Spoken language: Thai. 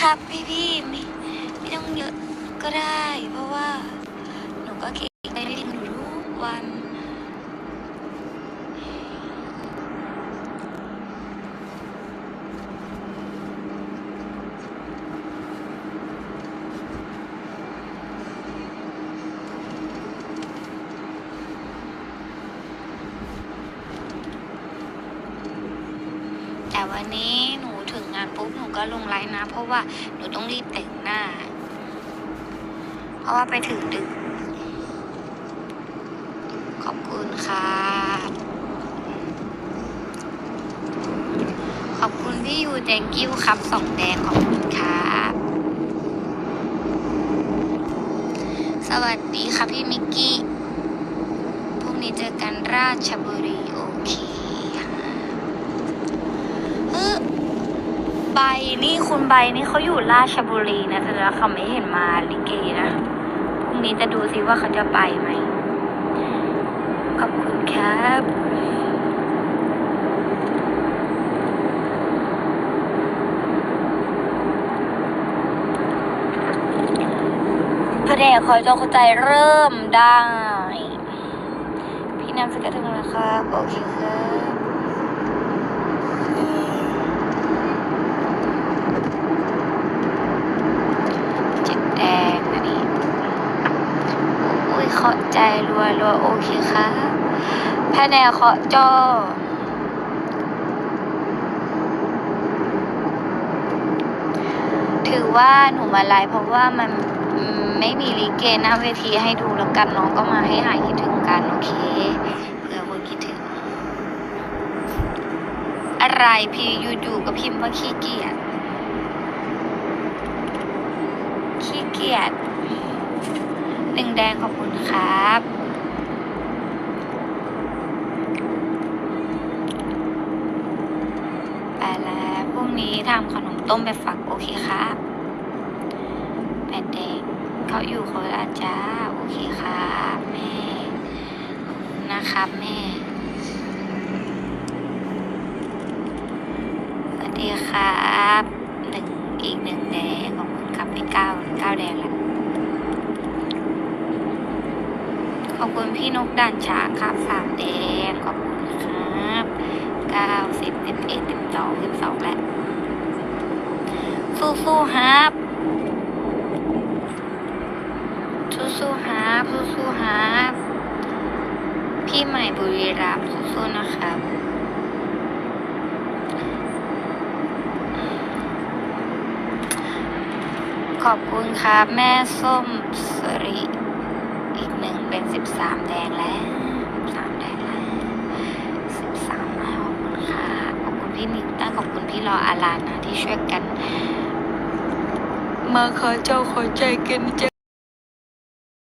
ครับพี่พี่ไม่ไม่ต้องเยอะก็ได้ เพราะว่า หนูก็เก่งใจพี่นูทุกวันแต่วันนี้หนู งานปุ๊บหนูก็ลงไลน์นะ เพราะว่าหนูต้องรีบแต่งหน้า เพราะว่าไปถึงดึก ขอบคุณครับขอบคุณพี่ยูแดงกิ้วครับสองแดงขอบคุณครับสวัสดีค่ะพี่มิกกี้ พรุ่งนี้เจอกันราชบุรี โอเคค่ะเออ ใบนี่คุณใบนี่เขาอยู่ราชบุรีนะแต่ล้วเขาไม่เห็นมาลิเกนะพรุ่งนี้จะดูซิว่าเขาจะไปไหมขอบคุณครับพระเดชขอจงเข้าใจเริ่มได้ พี่น้ำสกัดถึงแล้วครับ โอเคครับเจ็ดแดงนะนี่อุ้ยเคาะ ใจรัวรัวโอเคครับแพทย์แนวเคาะจอถือว่าหนูมาไลฟ์เพราะว่ามันมไม่มีลิเกหน้าเวทีให้ดูแล้วกันน้องก็มาให้หายคิดถึงกันโอเคเผื่อคนคิดถึง อะไรพี่อยู่ๆก็พิมพ์ว่าขี้เกียจขี้เกียจ แดงขอบคุณครับไปแล้วพรุ่งนี้ทำขนมต้มไปฝากโอเคครับแปดแดงเขาอยู่โคราชจ้าโอเคครับแม่นะครับแม่สวัสดีครับหนึ่งอีกหนึ่งขอบคุณครับพี่เก้าเก้าแดงแล้ว ขอบคุณพี่นกด่านฉางครับสามแดงขอบคุณครับเก้าสิบสิบเอ็ดสิบสองสิบสองแล้วสู้ๆครับสู้ๆครับสู้ๆครับพี่ใหม่บุรีรัมย์สู้ๆนะครับขอบคุณครับแม่ส้มสริ สิบสามแดงแล้วสิบสามแดงแล้วสิบสามแล้วขอบคุณค่ะ ขอบคุณพี่นิวตันขอบคุณพี่รออาลานะที่ช่วยกัน มาขอเจ้าขอใจกันจ้